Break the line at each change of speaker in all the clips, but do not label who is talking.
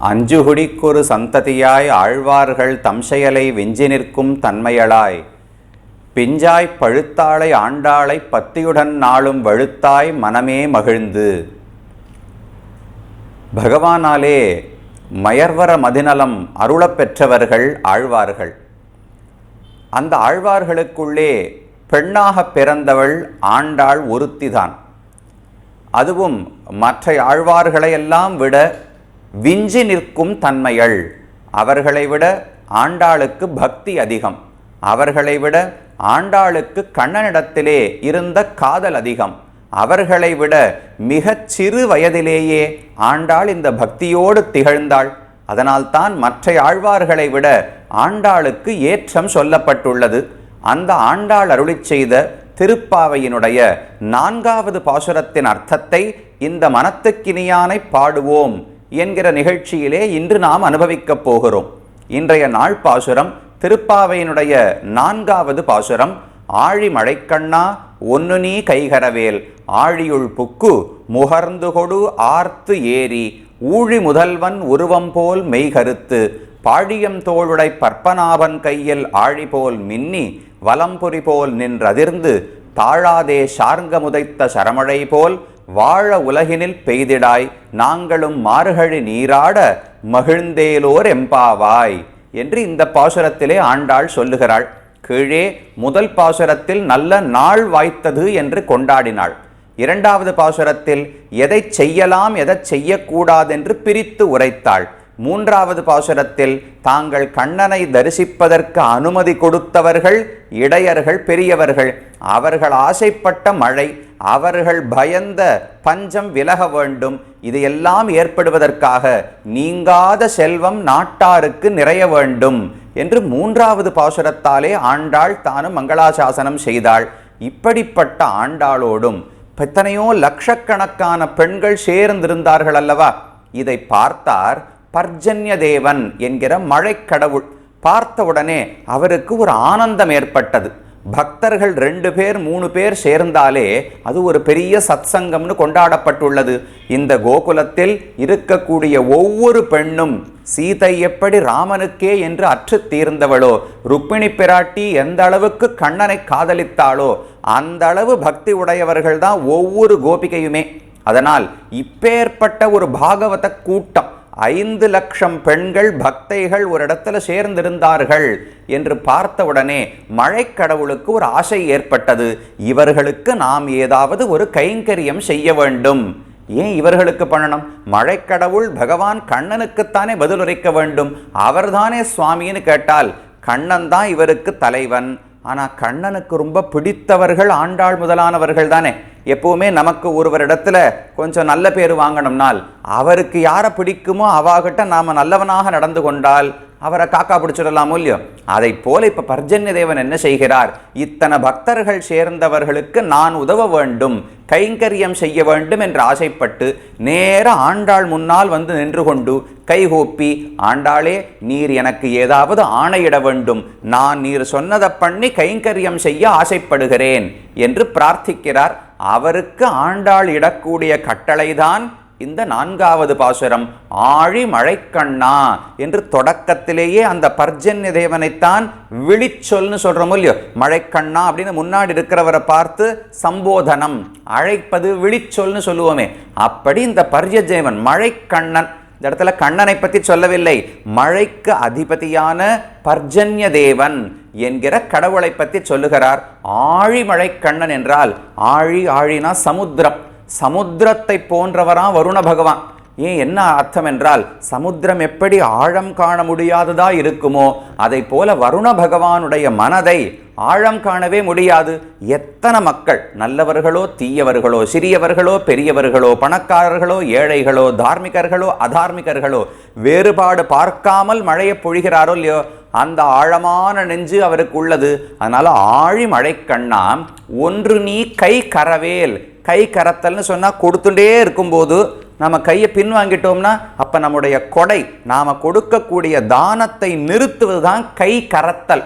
அஞ்சுகுடிக்கொரு சந்ததியாய் ஆழ்வார்கள் தம் செயலை வெஞ்சி நிற்கும் தன்மையளாய். பிஞ்சாய் பழுத்தாளை ஆண்டாளை பத்தியுடன் நாளும் வழுத்தாய் மனமே மகிழ்ந்து. பகவானாலே மயர்வர மதிநலம் அருளப் பெற்றவர்கள் ஆழ்வார்கள். அந்த ஆழ்வார்களுக்குள்ளே பெண்ணாக பிறந்தவள் ஆண்டாள் ஒருத்திதான். அதுவும் மற்ற ஆழ்வார்களையெல்லாம் விட விஞ்சி நிற்கும் தன்மைகள். அவர்களை விட ஆண்டாளுக்கு பக்தி அதிகம். அவர்களை விட ஆண்டாளுக்கு கண்ணனிடத்திலே இருந்த காதல் அதிகம். அவர்களை விட மிகச் சிறு வயதிலேயே ஆண்டாள் இந்த பக்தியோடு திகழ்ந்தாள். அதனால்தான் மற்ற ஆழ்வார்களை விட ஆண்டாளுக்கு ஏற்றம் சொல்லப்பட்டுள்ளது. அந்த ஆண்டாள் அருளிச் செய்த திருப்பாவையினுடைய நான்காவது பாசுரத்தின் அர்த்தத்தை இந்த மனத்துக்கினியானை பாடுவோம். என்கிற நிகழ்ச்சியிலே இன்று நாம் அனுபவிக்கப் போகிறோம். இன்றைய நாள் பாசுரம் திருப்பாவையினுடைய நான்காவது பாசுரம் ஆழி மழைக்கண்ணா ஒன்னு நீ கைகரவேல் ஆழியுள் புக்கு முகர்ந்து கொடு ஆர்த்து ஏறி ஊழி முதல்வன் உருவம் போல் மெய்கருத்து பாழியம் தோளுடை பற்பனாபன் கையில் ஆழி போல் மின்னி வலம்புரி போல் நின்றதிர்ந்து தாழாதே சார்ங்க முதைத்த சரமழை போல் வாழ உலகினில் பெய்திடாய் நாங்களும் மார்கழி நீராட மகிழ்ந்தேலோர் எம்பாவாய் என்று இந்த பாசுரத்திலே ஆண்டாள் சொல்லுகிறாள். கீழே முதல் பாசுரத்தில் நல்ல நாள் வாய்த்தது என்று கொண்டாடினாள். இரண்டாவது பாசுரத்தில் எதை செய்யலாம் எதை செய்யக்கூடாதென்று பிரித்து உரைத்தாள். மூன்றாவது பாசுரத்தில் தாங்கள் கண்ணனை தரிசிப்பதற்கு அனுமதி கொடுத்தவர்கள் இடையர்கள் பெரியவர்கள் அவர்கள் ஆசைப்பட்ட மழை அவர்கள் பயந்த பஞ்சம் விலக வேண்டும். இதையெல்லாம் ஏற்படுவதற்காக நீங்காத செல்வம் நாட்டாருக்கு நிறைய வேண்டும் என்று மூன்றாவது பாசுரத்தாலே ஆண்டாள் தானும் மங்களாசாசனம் செய்தாள். இப்படிப்பட்ட ஆண்டாளோடும் எத்தனையோ லட்சக்கணக்கான பெண்கள் சேர்ந்திருந்தார்கள் அல்லவா? இதை பார்த்தார் பர்ஜன்ய தேவன் என்கிற மழைக்கடவுள். பார்த்தவுடனே அவருக்கு ஒரு ஆனந்தம் ஏற்பட்டது. பக்தர்கள் ரெண்டு பேர் மூணு பேர் சேர்ந்தாலே அது ஒரு பெரிய சத்சங்கம்னு கொண்டாடப்பட்டுள்ளது. இந்த கோகுலத்தில் இருக்கக்கூடிய ஒவ்வொரு பெண்ணும் சீதை எப்படி ராமனுக்கே என்று அற்று தீர்ந்தவளோ ருக்மிணி பிராட்டி எந்த அளவுக்கு கண்ணனை காதலித்தாளோ அந்த அளவு பக்தி உடையவர்கள் தான் ஒவ்வொரு கோபிகையுமே. அதனால் இப்பேற்பட்ட ஒரு பாகவத கூட்டம் ஐந்து லட்சம் பெண்கள் பக்தைகள் ஒரு இடத்துல சேர்ந்திருந்தார்கள் என்று பார்த்தவுடனே மழைக்கடவுளுக்கு ஒரு ஆசை ஏற்பட்டது. இவர்களுக்கு நாம் ஏதாவது ஒரு கைங்கரியம் செய்ய வேண்டும். ஏன் இவர்களுக்கு பண்ணணும்? மழைக்கடவுள் பகவான் கண்ணனுக்குத்தானே பதிலுரைக்க வேண்டும். அவர்தானே சுவாமின்னு கேட்டால் கண்ணன் தான் இவருக்கு தலைவன். ஆனால் கண்ணனுக்கு ரொம்ப பிடித்தவர்கள் ஆண்டாள் முதலானவர்கள் தானே. எப்பவுமே நமக்கு ஒருவரிடத்துல கொஞ்சம் நல்ல பேர் வாங்கணும்னால் அவருக்கு யாரை பிடிக்குமோ அவாகிட்ட நாம் நல்லவனாக நடந்து கொண்டால் அவரை காக்கா பிடிச்சிடலாமோ இல்லையோ? அதை போல இப்ப பர்ஜன்ய தேவன் என்ன செய்கிறார்? இத்தனை பக்தர்கள் சேர்ந்தவர்களுக்கு நான் உதவ வேண்டும் கைங்கரியம் செய்ய வேண்டும் என்று ஆசைப்பட்டு நேர ஆண்டாள் முன்னால் வந்து நின்று கொண்டு கைகூப்பி ஆண்டாளே நீர் எனக்கு ஏதாவது ஆணையிட வேண்டும். நான் நீர் சொன்னதை பண்ணி கைங்கரியம் செய்ய ஆசைப்படுகிறேன் என்று பிரார்த்திக்கிறார் அவருக்கு ஆண்டாள் இடக்கூடிய கட்டளைதான் இந்த நான்காவது பாசுரம். ஆழி மழைக்கண்ணா என்று தொடக்கத்திலேயே அந்த பர்ஜன்ய தேவனைத்தான் விழிச்சொல்னு சொல்கிறோம் இல்லையோ? மழைக்கண்ணா அப்படின்னு முன்னாடி இருக்கிறவரை பார்த்து சம்போதனம் அழைப்பது விழிச்சொல்னு சொல்லுவோமே. அப்படி இந்த பர்ஜ தேவன் மழைக்கண்ணன் இந்த இடத்துல கண்ணனை பற்றி சொல்லவில்லை. மழைக்கு அதிபதியான பர்ஜன்ய தேவன் என்கிற கடவுளை பற்றி சொல்லுகிறார். ஆழிமழை கண்ணன் என்றால் ஆழி ஆழினா சமுத்திரம். சமுத்திரத்தை போன்றவரான் வருண பகவான். ஏன் என்ன அர்த்தம் என்றால் சமுத்திரம் எப்படி ஆழம் காண முடியாததா இருக்குமோ அதை போல வருண பகவானுடைய மனதை ஆழம் காணவே முடியாது. எத்தனை மக்கள் நல்லவர்களோ தீயவர்களோ சிறியவர்களோ பெரியவர்களோ பணக்காரர்களோ ஏழைகளோ தார்மிகர்களோ அதார்மிகர்களோ வேறுபாடு பார்க்காமல் மழையை பொழிகிறாரோ இல்லையோ அந்த ஆழமான நெஞ்சு அவருக்கு உள்ளது. அதனால் ஆழி மழை கண்ணா ஒன்று நீ கை கரவேல். கை கரத்தல்னு சொன்னால் கொடுத்துட்டே இருக்கும்போது நம்ம கையை பின்வாங்கிட்டோம்னா அப்போ நம்முடைய கொடை நாம் கொடுக்கக்கூடிய தானத்தை நிறுத்துவது தான் கை கரத்தல்.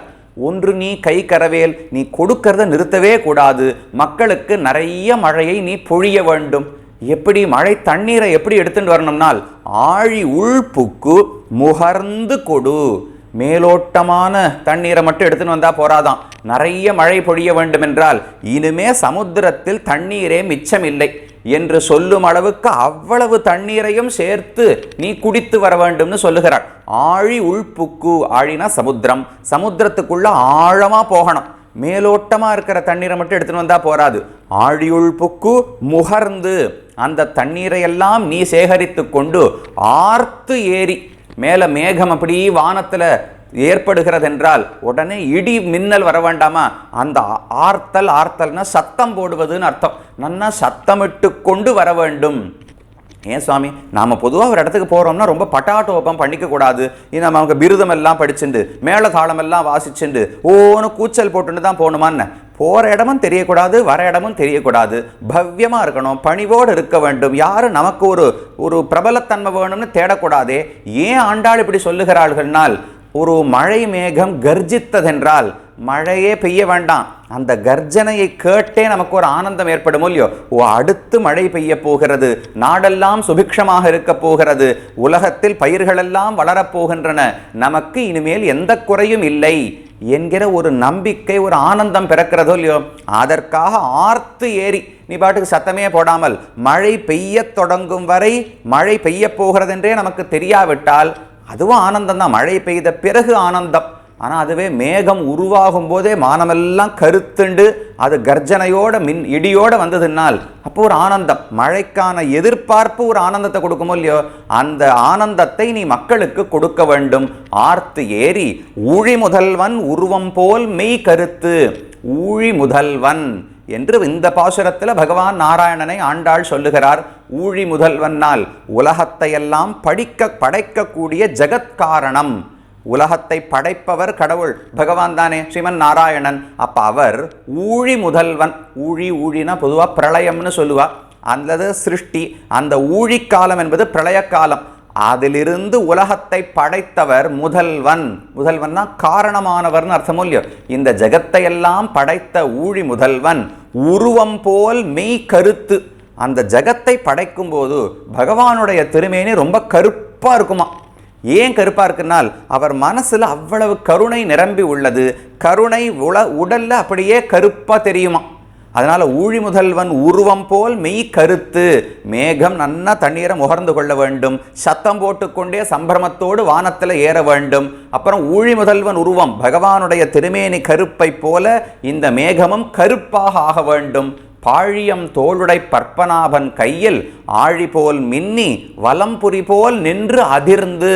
ஒன்று நீ கை கரவேல் நீ கொடுக்கறத நிறுத்தவே கூடாது. மக்களுக்கு நிறைய மழையை நீ பொழிய வேண்டும். எப்படி மழை தண்ணீரை எப்படி எடுத்துட்டு வரணும்னால் ஆழி உள்புக்கு முகர்ந்து கொடு. மேலோட்டமான தண்ணீரை மட்டும் எடுத்துன்னு வந்தால் போராதான் நிறைய மழை பொழிய வேண்டுமென்றால் இனிமே சமுத்திரத்தில் தண்ணீரே மிச்சமில்லை. என்று சொல்லும் அளவுக்கு அவ்வளவு தண்ணீரையும் சேர்த்து நீ குடித்து வர வேண்டும்னு சொல்லுகிறாள். ஆழி உள்புக்கு ஆழினா சமுத்திரம். சமுத்திரத்துக்குள்ள ஆழமா போகணும். மேலோட்டமாக இருக்கிற தண்ணீரை மட்டும் எடுத்துன்னு வந்தால் போராது ஆழியுள் புக்கு முகர்ந்து அந்த தண்ணீரை எல்லாம் நீ சேகரித்து கொண்டு ஆர்த்து ஏறி மேலே மேகம் அப்படி வானத்தில் ஏற்படுகிறதென்றால் உடனே இடி மின்னல் வர வேண்டாமா? அந்த ஆர்த்தல் ஆர்த்தல்னா சத்தம் போடுவதுன்னு அர்த்தம். நன்னா சத்தமிட்டு கொண்டு வர வேண்டும். ஏன் சுவாமி? நாம் பொதுவாக ஒரு இடத்துக்கு போகிறோம்னா ரொம்ப பட்டாட்டோப்பம் பண்ணிக்கக்கூடாது இது நம்ம அவங்க பிருதம் எல்லாம் படிச்சுண்டு மேள தாளமெல்லாம் வாசிச்சுண்டு ஓன்னு கூச்சல் போட்டுன்னு தான் போகணுமான்னு. போகிற இடமும் தெரியக்கூடாது வர இடமும் தெரியக்கூடாது. பவ்யமாக இருக்கணும் பணிவோடு இருக்க வேண்டும். யாரும் நமக்கு ஒரு ஒரு பிரபலத்தன்மை வேணும்னு தேடக்கூடாதே. ஏன் ஆண்டாள் இப்படி சொல்லுகிறாள்கள்னால் ஒரு மழை மேகம் கர்ஜித்ததென்றால் மழையே பெய்ய வேண்டாம். அந்த கர்ஜனையை கேட்டே நமக்கு ஒரு ஆனந்தம் ஏற்படும் இல்லையோ? ஓ அடுத்து மழை பெய்ய போகிறது. நாடெல்லாம் சுபிக்ஷமாக இருக்க போகிறது. உலகத்தில் பயிர்களெல்லாம் வளரப் போகின்றன. நமக்கு இனிமேல் எந்த குறையும் இல்லை என்கிற ஒரு நம்பிக்கை ஒரு ஆனந்தம் பிறக்கிறதோ இல்லையோ? அதற்காக ஆர்த்து ஏறி நீ பாட்டுக்கு சத்தமே போடாமல் மழை பெய்ய தொடங்கும் வரை மழை பெய்ய போகிறதென்றே நமக்கு தெரியாவிட்டால் அதுவும் ஆனந்தம் தான். மழை பெய்த பிறகு ஆனந்தம். ஆனால் அதுவே மேகம் உருவாகும் போதே மானமெல்லாம் கருத்துண்டு அது கர்ஜனையோட மின் இடியோட வந்ததுனால் அப்போ ஒரு ஆனந்தம். மழைக்கான எதிர்பார்ப்பு ஒரு ஆனந்தத்தை கொடுக்குமோ இல்லையோ அந்த ஆனந்தத்தை நீ மக்களுக்கு கொடுக்க வேண்டும். ஆர்த்து ஏறி ஊழி முதல்வன் உருவம் போல் மெய் கருத்து. ஊழி முதல்வன் என்று இந்த பாசுரத்தில் பகவான் நாராயணனை ஆண்டாள் சொல்லுகிறார். ஊழி முதல்வன்னால் உலகத்தையெல்லாம் படிக்க படைக்கக்கூடிய ஜெகத்காரணம் உலகத்தை படைப்பவர் கடவுள். பகவான் தானே ஸ்ரீமன் நாராயணன். அப்போ அவர் ஊழி முதல்வன். ஊழி ஊழினா பொதுவாக பிரளயம்னு சொல்லுவா. அல்லது சிருஷ்டி. அந்த ஊழிக்காலம் என்பது பிரளய காலம் அதிலிருந்து உலகத்தை படைத்தவர் முதல்வன். முதல்வன்னா காரணமானவர்னு அர்த்தம் இல்லையோ? இந்த ஜெகத்தை எல்லாம் படைத்த ஊழி முதல்வன். உருவம் போல் மெய் கருத்து. அந்த ஜெகத்தை படைக்கும் போது பகவானுடைய திருமேனி ரொம்ப கருப்பாக இருக்குமா? ஏன் கருப்பாக இருக்குனால் அவர் மனசில் அவ்வளவு கருணை நிரம்பி உள்ளது. கருணை உல உடலில் அப்படியே கருப்பாக தெரியுமா? அதனால் ஊழி முதல்வன் உருவம் போல் மெய் கருத்து மேகம் நன்னா தண்ணீரை முகர்ந்து கொள்ள வேண்டும் சத்தம் போட்டுக்கொண்டே சம்பிரமத்தோடு வானத்தில் ஏற வேண்டும். அப்புறம் ஊழி முதல்வன் உருவம் பகவானுடைய திருமேனி கருப்பை போல இந்த மேகமும் கருப்பாக ஆக வேண்டும். பாழியம் தோளுடை பற்பனாபன் கையில் ஆழி போல் மின்னி வலம்புரி போல் நின்று அதிர்ந்து.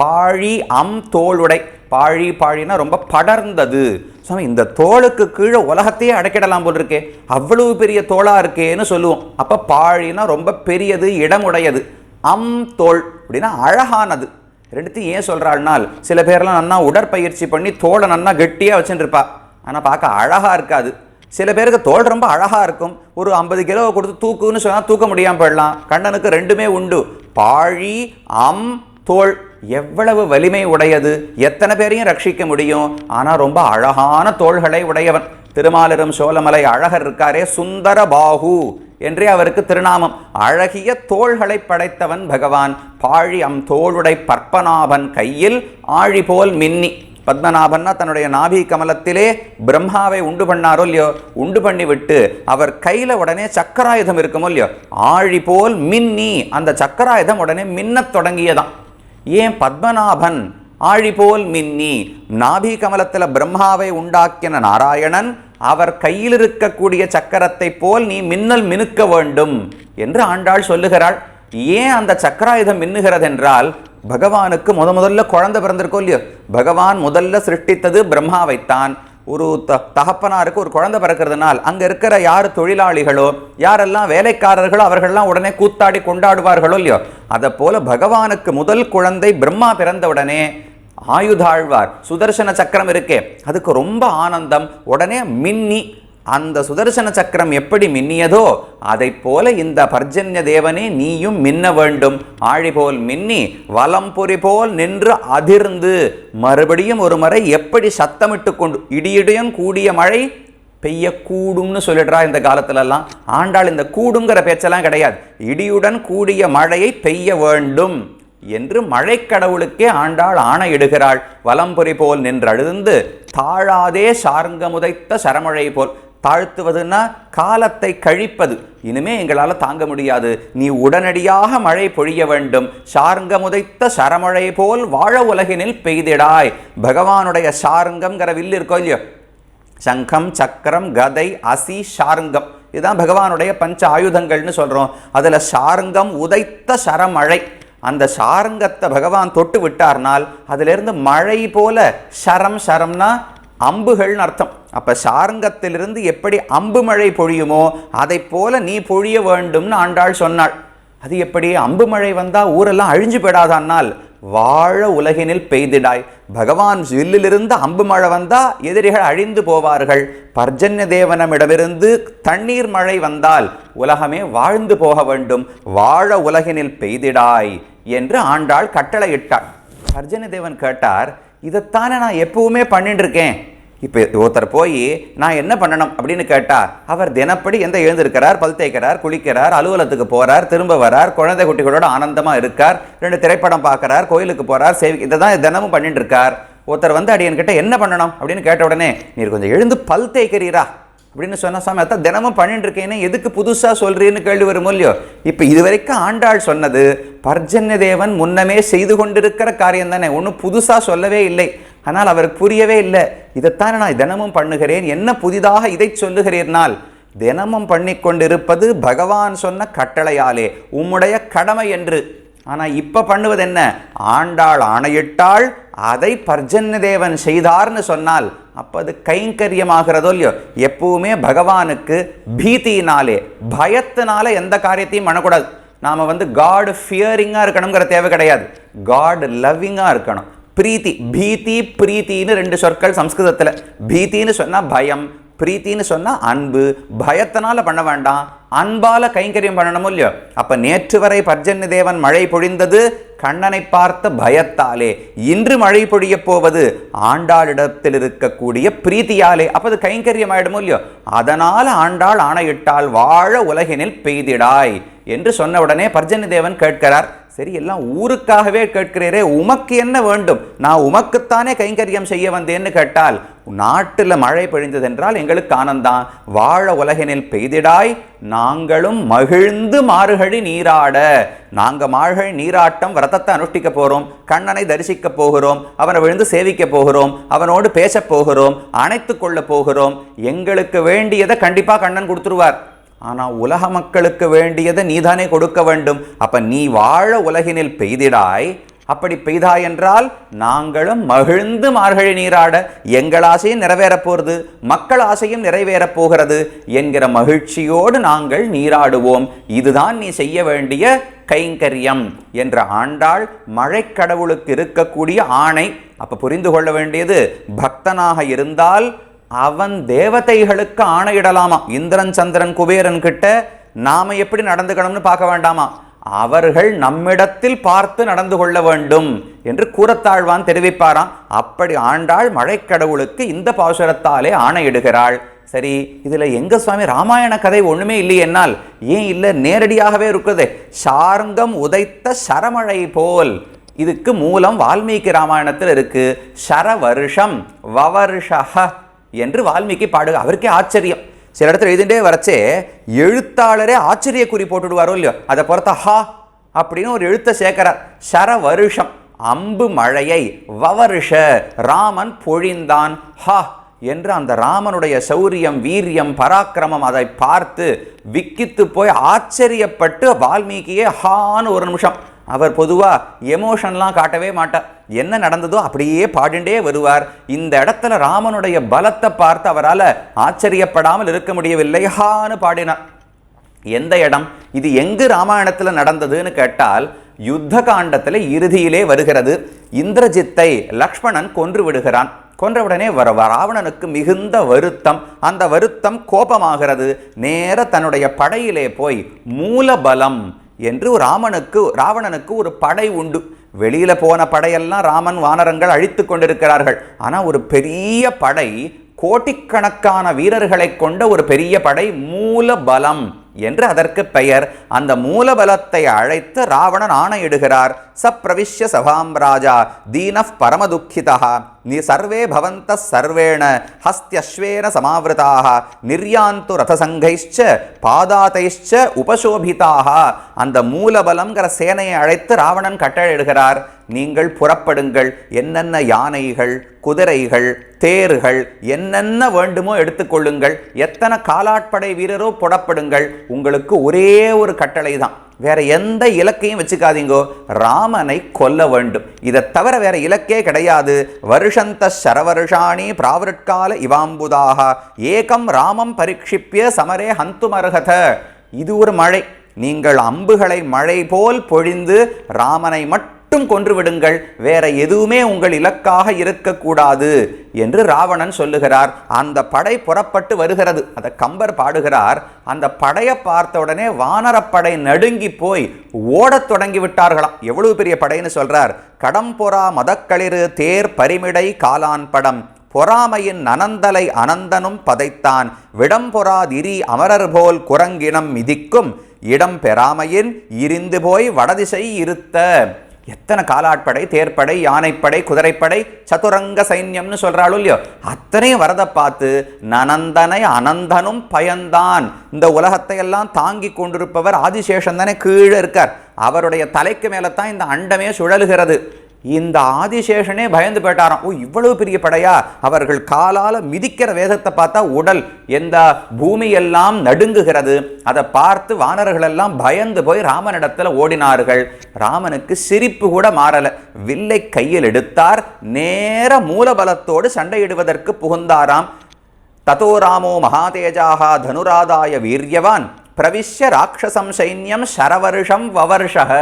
பாழி அம் தோளுடை பாழி பாழினா ரொம்ப படர்ந்தது. சுவாமி இந்த தோளுக்கு கீழே உலகத்தையே அடக்கிடலாம் போல் இருக்கே அவ்வளவு பெரிய தோளாக இருக்கேன்னு சொல்லுவோம். அப்போ பாழினா ரொம்ப பெரியது இடமுடையது அம் தோல் அப்படின்னா அழகானது. ரெண்டுத்தையும் ஏன் சொல்கிறாள்னால் சில பேர்லாம் நன்னா உடற்பயிற்சி பண்ணி தோலை நன்னா கெட்டியாக வச்சுட்டு ஆனால் பார்க்க அழகாக இருக்காது. சில பேருக்கு தோல் ரொம்ப அழகாக இருக்கும். ஒரு ஐம்பது கிலோ கொடுத்து தூக்குன்னு சொன்னால் தூக்க முடியாமல் போயிடலாம். கண்ணனுக்கு ரெண்டுமே உண்டு. பாழி அம் தோல். எவ்வளவு வலிமை உடையது? எத்தனை பேரையும் ரட்சிக்க முடியும்? ஆனால் ரொம்ப அழகான தோள்களை உடையவன். திருமாலிரும் சோழமலை அழகர் இருக்காரே சுந்தர பாகு என்றே அவருக்கு திருநாமம். அழகிய தோள்களை படைத்தவன் பகவான். பாழி அம் தோளுடை பற்பநாபன் கையில் ஆழி போல் மின்னி. பத்மநாபன்னா தன்னுடைய நாபி கமலத்திலே பிரம்மாவை உண்டு பண்ணாரோ இல்லையோ? உண்டு பண்ணி விட்டு அவர் கையில் உடனே சக்கராயுதம் இருக்குமோ இல்லையோ? ஆழி போல் மின்னி. அந்த சக்கராயுதம் உடனே மின்னத் தொடங்கியதாம். ஏன் பத்மநாபன் ஆழிபோல் மின்னி? நாபி கமலத்தில் பிரம்மாவை உண்டாக்கின நாராயணன் அவர் கையில் இருக்கக்கூடிய சக்கரத்தை போல் நீ மின்னல் மினுக்க வேண்டும் என்று ஆண்டாள் சொல்லுகிறாள். ஏன் அந்த சக்கராயுதம் மின்னுகிறது என்றால் பகவானுக்கு முத முதல்ல குழந்தை பிறந்திருக்கோ இல்லையோ? பகவான் முதல்ல சிருஷ்டித்தது பிரம்மாவைத்தான். ஒரு த தகப்பனாருக்கு ஒரு குழந்தை பிறக்கிறதுனால் அங்கே இருக்கிற யார் தொழிலாளிகளோ யாரெல்லாம் வேலைக்காரர்களோ அவர்கள்லாம் உடனே கூத்தாடி கொண்டாடுவார்களோ இல்லையோ அதை போல் பகவானுக்கு முதல் குழந்தை பிரம்மா பிறந்தவுடனே ஆயுதாழ்வார். சுதர்சன சக்கரம் இருக்கே. அதுக்கு ரொம்ப ஆனந்தம். உடனே மின்னி அந்த சுதர்சன சக்கரம் எப்படி மின்னியதோ அதை போல இந்த பர்ஜன்ய தேவனே நீயும் மின்ன வேண்டும். ஆழி போல் மின்னி வலம்புரி போல் நின்று அதிர்ந்து. மறுபடியும் ஒரு முறை எப்படி சத்தமிட்டு கொண்டு இடியுடன் கூடிய மழை பெய்யக்கூடும்னு சொல்லிடுறா இந்த காலத்திலெல்லாம் ஆண்டாள் இந்த கூடுங்கிற பேச்செல்லாம் கிடையாது. இடியுடன் கூடிய மழையை பெய்ய வேண்டும் என்று மழைக்கடவுளுக்கே ஆண்டாள் ஆணையிடுகிறாள். வலம்புரி போல் நின்று அழுந்து தாழாதே சார்ங்கமுதைத்த சரமழை போல். தாழ்த்துவதுன்னா காலத்தை கழிப்பது. இனிமே எங்களால் தாங்க முடியாது. நீ உடனடியாக மழை பொழிய வேண்டும். சார்ங்கமுதைத்த சரமழை போல் வாழ உலகினில் பெய்திடாய். பகவானுடைய சாருங்கம்ங்கிற வில்லு இருக்கோ இல்லையோ? சங்கம் சக்கரம் கதை அசி சாருங்கம். இதுதான் பகவானுடைய பஞ்ச ஆயுதங்கள்னு சொல்கிறோம் அதில் சாருங்கம் உதைத்த சரமழை. அந்த சாருங்கத்தை பகவான் தொட்டு விட்டார்னால் அதிலிருந்து மழை போல சரம் சரம்னா அம்புகள்னு அர்த்தம். அப்போ சாரங்கத்திலிருந்து எப்படி அம்பு மழை பொழியுமோ அதை போல நீ பொழிய வேண்டும்னு ஆண்டாள் சொன்னாள். அது எப்படி? அம்பு மழை வந்தால் ஊரெல்லாம் அழிஞ்சு போயிடாதானால் வாழ உலகினில் பெய்திடாய். பகவான் வில்லிலிருந்து அம்பு மழை வந்தால் எதிரிகள் அழிந்து போவார்கள். பர்ஜன்ய தேவனமிடமிருந்து தண்ணீர் மழை வந்தால் உலகமே வாழ்ந்து போக வேண்டும். வாழ உலகினில் பெய்திடாய் என்று ஆண்டாள் கட்டளையிட்டாள். பர்ஜன்ய தேவன் கேட்டார் இதைத்தானே நான் எப்பவுமே பண்ணிட்டுருக்கேன் இப்போ ஒருத்தர் போய் நான் என்ன பண்ணணும்? அப்படின்னு கேட்டால் அவர் தினப்படி எந்த எழுந்திருக்கிறார் பல் தேய்க்கிறார் குளிக்கிறார் அலுவலகத்துக்கு போறார் திரும்ப வரார் குழந்தை குட்டிகளோட ஆனந்தமாக இருக்கார் ரெண்டு திரைப்படம் பார்க்கறார் கோயிலுக்கு போகிறார் சேவி இதை தான் தினமும் பண்ணிட்டு இருக்கார் ஒருத்தர் வந்து அடியன்கிட்ட என்ன பண்ணணும்? அப்படின்னு கேட்ட உடனே நீர் கொஞ்சம் எழுந்து பல் தேய்க்கிறீரா? அப்படின்னு சொன்ன சாமி அதான் தினமும் பண்ணிட்டு இருக்கேன்னு எதுக்கு புதுசா சொல்றீன்னு கேள்வி வரும் இல்லையோ? இப்போ இதுவரைக்கும் ஆண்டாள் சொன்னது பர்ஜன்ய தேவன் முன்னமே செய்து கொண்டிருக்கிற காரியம் தானே ஒன்றும் புதுசா சொல்லவே இல்லை. ஆனால் அவருக்கு புரியவே இல்லை. இதைத்தானே நான் தினமும் பண்ணுகிறேன். என்ன புதிதாக இதை சொல்லுகிறீர்னால் தினமும் பண்ணி கொண்டிருப்பது பகவான் சொன்ன கட்டளையாலே உம்முடைய கடமை என்று. ஆனால் இப்போ பண்ணுவது என்ன? ஆண்டாள் ஆணையிட்டாள் அதை பர்ஜன்ய தேவன் செய்தார்னு சொன்னால் அப்போ அது கைங்கரியமாகிறதோ இல்லையோ? எப்பவுமே பகவானுக்கு பீதியினாலே பயத்தினால எந்த காரியத்தையும் பண்ணக்கூடாது. நாம் வந்து காடு ஃபியரிங்காக இருக்கணுங்கிற தேவை கிடையாது. காடு லவ்விங்காக இருக்கணும். பிரீத்தி பீதி பிரீத்தின்னு ரெண்டு சொற்கள் சம்ஸ்கிருதத்தில். பீத்தின்னு சொன்னால் பயம் பிரீத்தின்னு சொன்னால் அன்பு. பயத்தினால பண்ண வேண்டாம். அன்பால கைங்கரியம் பண்ணணும் இல்லையோ? அப்போ நேற்று வரை பர்ஜன்ய தேவன் மழை பொழிந்தது கண்ணனை பார்த்த பயத்தாலே. இன்று மழை பொழியப் போவது ஆண்டாளிடத்தில் இருக்கக்கூடிய பிரீத்தியாலே. அப்போ அது கைங்கரியம் ஆயிடுமோ இல்லையோ? அதனால் ஆண்டாள் ஆணையிட்டால் வாழ உலகினில் பெய்திடாய் என்று சொன்ன உடனே பர்ஜன்ய தேவன் கேட்கிறார் சரி எல்லாம் ஊருக்காகவே கேட்கிறீரே உமக்கு என்ன வேண்டும்? நான் உமக்குத்தானே கைங்கரியம் செய்ய வந்தேன்னு கேட்டால் நாட்டில் மழை பொழிந்ததென்றால் எங்களுக்கு ஆனந்தான். வாழ உலகினில் பெய்திடாய் நாங்களும் மகிழ்ந்து மாறுகழி நீராட. நாங்க மார்கழி நீராட்டம் விரதத்தை அனுஷ்டிக்க போகிறோம் கண்ணனை தரிசிக்க போகிறோம் அவனை விழுந்து சேவிக்க போகிறோம் அவனோடு பேசப் போகிறோம் அணைத்து கொள்ள போகிறோம். எங்களுக்கு வேண்டியதை கண்டிப்பா கண்ணன் கொடுத்துருவார். ஆனால் உலக மக்களுக்கு வேண்டியதை நீதானே கொடுக்க வேண்டும். அப்ப நீ வாழ உலகினில் பெய்திடாய். அப்படி பெய்தாய் என்றால் நாங்களும் மகிழ்ந்து மார்கழி நீராட எங்கள் ஆசையும் நிறைவேறப் போகிறது மக்கள் ஆசையும் நிறைவேறப் போகிறது என்கிற மகிழ்ச்சியோடு நாங்கள் நீராடுவோம். இதுதான் நீ செய்ய வேண்டிய கைங்கரியம் என்ற ஆண்டாள் மழைக்கடவுளுக்கு இருக்கக்கூடிய ஆணை. அப்போ புரிந்து கொள்ள வேண்டியது பக்தனாக இருந்தால் அவன் தேவதைகளுக்கு ஆணையிடலாமா? இந்திரன் சந்திரன் குபேரன் கிட்ட நாம எப்படி நடந்துக்கணும்னு பார்க்க வேண்டாமா? அவர்கள் நம்மிடத்தில் பார்த்து நடந்து கொள்ள வேண்டும் என்று கூறத்தாழ்வான் தெரிவிப்பாராம். அப்படி ஆண்டாள் மழைக்கடவுளுக்கு இந்த பாசுரத்தாலே ஆணையிடுகிறாள். சரி இதில் எங்க சுவாமி? ராமாயண கதை ஒன்றுமே இல்லை என்னால். ஏன் இல்லை? நேரடியாகவே இருக்குது. சார்ங்கம் உதைத்த சரமழை போல். இதுக்கு மூலம் வால்மீகி ராமாயணத்தில் இருக்கு. சரவருஷம் வவருஷஹ. என்று வால்மீகி பாடு அவருக்கே ஆச்சரியம். சில இடத்துல எழுதிட்டே வரச்சே எழுத்தாளரே ஆச்சரிய குறி போட்டுடுவாரோ இல்லையோ? அதை பொறுத்த ஹா அப்படின்னு ஒரு எழுத்தை சேர்க்கிறார். சர வருஷம் அம்பு மழையை வவருஷ ராமன் பொழிந்தான் ஹா என்று அந்த ராமனுடைய சௌரியம் வீரியம் பராக்கிரமம் அதை பார்த்து விக்கித்து போய் ஆச்சரியப்பட்டு வால்மீகியே ஹான்னு ஒரு நிமிஷம். அவர் பொதுவாக எமோஷன்லாம் காட்டவே மாட்டார். என்ன நடந்ததோ அப்படியே பாடிண்டே வருவார். இந்த இடத்துல ராமனுடைய பலத்தை பார்த்து அவரால் ஆச்சரியப்படாமல் இருக்க முடியவில்லை. ஹான்னு பாடினார் எந்த இடம்? இது எங்கு ராமாயணத்தில் நடந்ததுன்னு கேட்டால் யுத்த காண்டத்தில் இறுதியிலே வருகிறது. இந்திரஜித்தை லக்ஷ்மணன் கொன்று விடுகிறான். கொன்றவுடனே வர ராவணனுக்கு மிகுந்த வருத்தம். அந்த வருத்தம் கோபமாகிறது. நேர தன்னுடைய படையிலே போய் மூலபலம் என்று ராமனுக்கு ராவணனுக்கு ஒரு படை உண்டு. வெளியில் போன படையெல்லாம் ராமன் வானரங்கள் அழித்து கொண்டிருக்கிறார்கள். ஆனால் ஒரு பெரிய படை கோட்டிக்கணக்கான வீரர்களை கொண்ட ஒரு பெரிய படை மூலபலம் என்று அதற்கு பெயர். அந்த மூலபலத்தை அழைத்து ராவணன் ஆணையிடுகிறார். சப்ரவிஷ்ய சபாம் ராஜா தீனப் பரமதுக்கிதா நீ சர்வே பவந்த சர்வேண ஹஸ்தியஸ்வேன சமாவிருதாக நிர்யாந்து ரதசங்கைச்ச பாதாதைஷ்ச உபசோபிதாக அந்த மூலபலம்ங்கிற சேனையை அழைத்து ராவணன் கட்டளையிடுகிறார் நீங்கள் புறப்படுங்கள் என்னென்ன யானைகள் குதிரைகள் தேர்கள் என்னென்ன வேண்டுமோ எடுத்துக்கொள்ளுங்கள் எத்தனை காலாட்படை வீரரோ புறப்படுங்கள் உங்களுக்கு ஒரே ஒரு கட்டளை தான் வேற எந்த இலக்கையும் வச்சுக்காதீங்கோ. ராமனை கொல்ல வேண்டும். இதை தவிர வேற இலக்கே கிடையாது. வருஷந்த சரவருஷாணி பிராவருட்கால இவாம்புதாக. ஏகம் ராமம் பரீட்சிப்பிய சமரே ஹந்துமர்ஹத இது ஒரு மழை. நீங்கள் அம்புகளை மழை போல் பொழிந்து ராமனை மட்டும் மட்டும் கொன்றுவிடுங்கள். வேற எதுவுமே உங்கள் இலக்காக இருக்கக்கூடாது என்று ராவணன் சொல்லுகிறார். அந்த படை புறப்பட்டு வருகிறது. அதை கம்பர் பாடுகிறார். அந்த படையை பார்த்த உடனே வானரப்படை நடுங்கி போய் ஓடத் தொடங்கி விட்டார்களாம். எவ்வளவு பெரிய படைன்னு சொல்றார். கடம்பொரா மதக்களிறு தேர் பரிமிடை காலான் படம். பொறாமையின் அனந்தலை அனந்தனும் பதைத்தான். விடம்பொறாதிரி அமரர் போல் குரங்கினம் மிதிக்கும். இடம் பெறாமையின் இருந்து போய் வடதிசை இருத்த எத்தனை காலாட்படை தேர்ப்படை யானைப்படை குதிரைப்படை சதுரங்க சைன்யம்னு சொல்கிறாளோ இல்லையோ அத்தனையும் வரதை பார்த்து நனந்தனை அனந்தனும் பயந்தான். இந்த உலகத்தை எல்லாம் தாங்கி கொண்டிருப்பவர் ஆதிசேஷன் தானே கீழே இருக்கார். அவருடைய தலைக்கு மேலே தான் இந்த அண்டமே சுழலுகிறது. இந்த ஆதிசேஷனே பயந்து போயிட்டாராம். ஓ இவ்வளவு பெரிய படையா? அவர்கள் காலால் மிதிக்கிற வேதத்தை பார்த்தா உடல் எந்த பூமியெல்லாம் நடுங்குகிறது அதை பார்த்து வானர்கள் எல்லாம் பயந்து போய் ராமனிடத்தில் ஓடினார்கள். ராமனுக்கு சிரிப்பு கூட மாறல. வில்லை கையில் எடுத்தார் நேர மூலபலத்தோடு சண்டையிடுவதற்கு புகுந்தாராம். ததோ ராமோ மகாதேஜாக தனுராதாய வீரியவான். பிரவிஷ்ய ராட்சசம் சைன்யம் சரவருஷம் வவர்ஷக.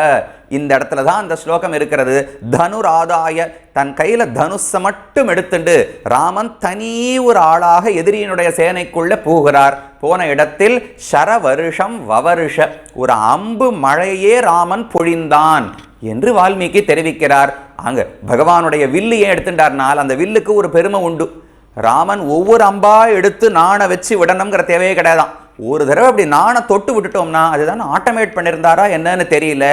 இந்த இடத்துல தான் அந்த ஸ்லோகம் இருக்கிறது. தனுராதாய தன் கையில் தனுஷை மட்டும் எடுத்துண்டு ராமன் தனி ஒரு ஆளாக எதிரியினுடைய சேனைக்குள்ளே போகிறார். போன இடத்தில் சரவருஷம் வவருஷ ஒரு அம்பு மழையே ராமன் பொழிந்தான் என்று வால்மீகி தெரிவிக்கிறார். அங்க பகவானுடைய வில்லு ஏன் எடுத்துட்டார்னால் அந்த வில்லுக்கு ஒரு பெருமை உண்டு. ராமன் ஒவ்வொரு அம்பா எடுத்து நாணை வச்சு விடணுங்கிற தேவையே கிடையாதான் ஒரு தடவை அப்படி நானை தொட்டு விட்டுட்டோம்னா அதுதான் ஆட்டோமேட் பண்ணியிருந்தாரா என்னன்னு தெரியல.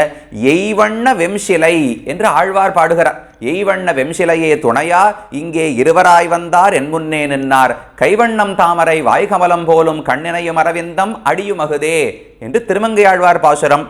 எய்வண்ண வெம்சிலை என்று ஆழ்வார் பாடுகிறார். எய்வண்ண வெம்சிலையே துணையா இங்கே இருவராய் வந்தார் என் முன்னே நின்னார். கைவண்ணம் தாமரை வாய்கமலம் போலும் கண்ணினையும் அரவிந்தம் அடியுமகுதே என்று திருமங்கை ஆழ்வார் பாசுரம்.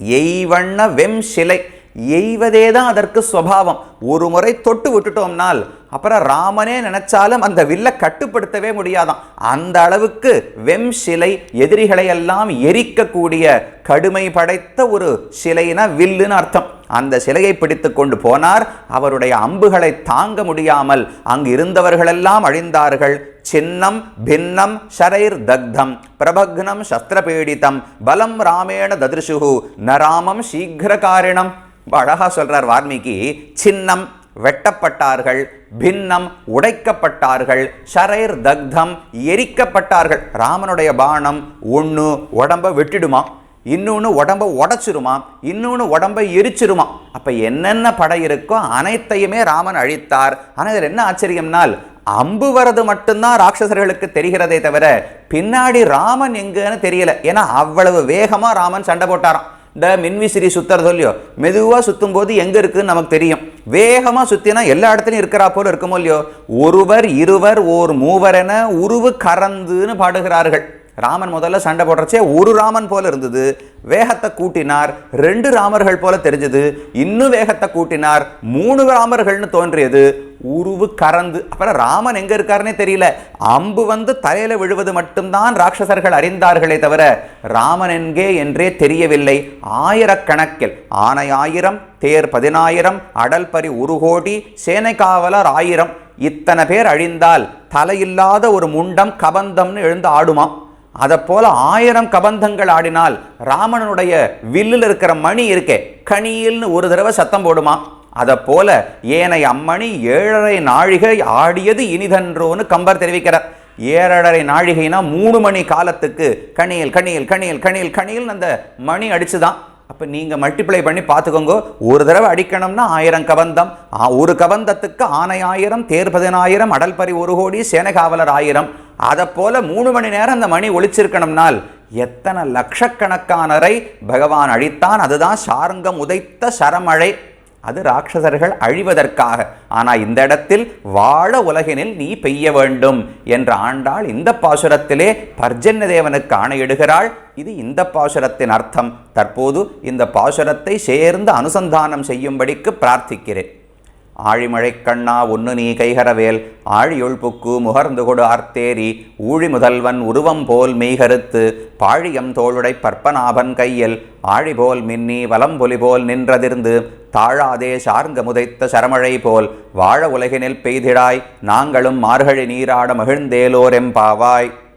எய்வண்ண வெம்சிலை எய்வதே தான் அதற்கு சுவாவம். ஒரு முறை தொட்டு விட்டுட்டோம்னால் அப்புறம் ராமனே நினைச்சாலும் அந்த வில்லை கட்டுப்படுத்தவே முடியாதாம் அந்த அளவுக்கு வெம் சிலை எதிரிகளை எல்லாம் எரிக்கக்கூடிய கடுமை படைத்த ஒரு சிலைனா வில்லுன்னு அர்த்தம். அந்த சிலையை பிடித்து கொண்டு போனார். அவருடைய அம்புகளை தாங்க முடியாமல் அங்கு இருந்தவர்களெல்லாம் அழிந்தார்கள். சின்னம் பின்னம் ஷரைர் தக்தம் பிரபக்னம் சஸ்திரபீடிதம் பலம் ராமேண ததிருஷுகு நராமம் சீக்கிரகாரிணம். அழகாக சொல்கிறார் வால்மீகி சின்னம் வெட்டப்பட்டார்கள் பின்னம் உடைக்கப்பட்டார்கள் ஷரைர் தக்தம் எரிக்கப்பட்டார்கள். ராமனுடைய பானம் ஒன்று உடம்ப வெட்டிடுமா? இன்னொன்று உடம்ப உடச்சிருமா? இன்னொன்று உடம்பை எரிச்சிருமா? அப்போ என்னென்ன படை இருக்கோ அனைத்தையுமே ராமன் அழித்தார். ஆனால் இதில் என்ன ஆச்சரியம்னால் அம்பு வரது மட்டும்தான் ராட்சசர்களுக்கு தெரிகிறதே தவிர பின்னாடி ராமன் எங்கன்னு தெரியல. ஏன்னா அவ்வளவு வேகமாக ராமன் சண்டை போட்டாராம். இந்த மின்விசிறி சுத்துறது இல்லையோ மெதுவாக சுத்தும் போது எங்கே இருக்குதுன்னு நமக்கு தெரியும். வேகமாக சுத்தினா எல்லா இடத்துலையும் இருக்கிறா போல இருக்குமோ இல்லையோ? ஒருவர் இருவர் ஓர் மூவர் என உருவு கறந்துன்னு பாடுகிறார்கள். ராமன் முதல்ல சண்டை போடுறச்சே ஒரு ராமன் போல இருந்தது. வேகத்தை கூட்டினார் ரெண்டு ராமர்கள் போல தெரிஞ்சது. இன்னும் வேகத்தை கூட்டினார் மூணு ராமர்கள்னு தோன்றியது. உருவு கறந்து அப்புறம் ராமன் எங்கே இருக்காருன்னே தெரியல. அம்பு வந்து தலையில விழுவது மட்டும்தான் ராட்சசர்கள் அறிந்தார்களே தவிர ராமன் என்கே என்றே தெரியவில்லை. ஆயிரக்கணக்கில் ஆனை ஆயிரம் தேர் பதினாயிரம் அடல் பரி ஒரு கோடி சேனை காவலர் ஆயிரம். இத்தனை பேர் அழிந்தால் தலையில்லாத ஒரு முண்டம் கபந்தம்னு எழுந்து ஆடுமாம். அதை போல ஆயிரம் கபந்தங்கள் ஆடினால் ராமனுடைய வில்லில் இருக்கிற மணி இருக்கே கணியில்னு ஒரு தடவை சத்தம் போடுமா? அதை போல ஏனை அம்மணி ஏழரை நாழிகை ஆடியது இனிதன்றோன்னு கம்பர் தெரிவிக்கிறார். ஏழரை நாழிகைனா மூணு மணி காலத்துக்கு கணியல் கணியல் கணியல் கணியல் கணியல் அந்த மணி அடிச்சுதான். அப்போ நீங்கள் மல்டிப்ளை பண்ணி பார்த்துக்கோங்க. ஒரு தடவை அடிக்கணும்னா ஆயிரம் கவந்தம். ஒரு கவந்தத்துக்கு ஆனை ஆயிரம் தேர் பதினாயிரம் அடல்பரி ஒரு கோடி சேனகாவலர் ஆயிரம். அதை போல் மூணு மணி நேரம் அந்த மணி ஒழிச்சிருக்கணும்னால் எத்தனை லட்சக்கணக்கானரை பகவான் அழித்தான். அதுதான் சாரங்கம் உதைத்த சரமழை. அது ராட்சசர்கள் அழிவதற்காக. ஆனால் இந்த இடத்தில் வாழ உலகினில் நீ பெய்ய வேண்டும் என்ற ஆண்டாள் இந்த பாசுரத்திலே பர்ஜன்ய தேவனுக்கு ஆணையிடுகிறாள். இது இந்த பாசுரத்தின் அர்த்தம். தற்போது இந்த பாசுரத்தை சேர்ந்து அனுசந்தானம் செய்யும்படிக்கு பிரார்த்திக்கிறேன். ஆழிமழை கண்ணா ஒன்னு நீ கைகரவேல். ஆழியுள் புக்கு முகர்ந்து கொடு ஆர்த்தேரி. ஊழி முதல்வன் உருவம் போல் மெய்கருத்து. பாழியம் தோளுடை பற்பநாபன் கையில். ஆழி போல் மின்னி வலம்பொலி போல் நின்றதிர்ந்து. தாழாதே சார்ங்க முதைத்த சரமழை போல். வாழ உலகினில் பெய்திடாய். நாங்களும் மார்கழி நீராட மகிழ்ந்தேலோரெம்பாவாய்